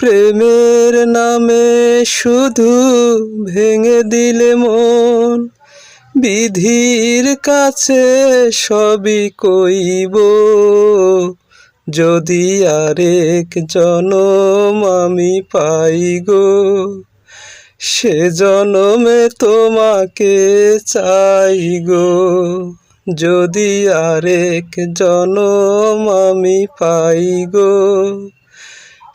প্রেমের নামে শুধু ভেঙে দিলে মন। বিধির কাছে সবই কইব। যদি আরেক জনম আমি পাই গো, সে জনমে তোমাকে চাই গো। যদি আরেক জনম আমি পাই গো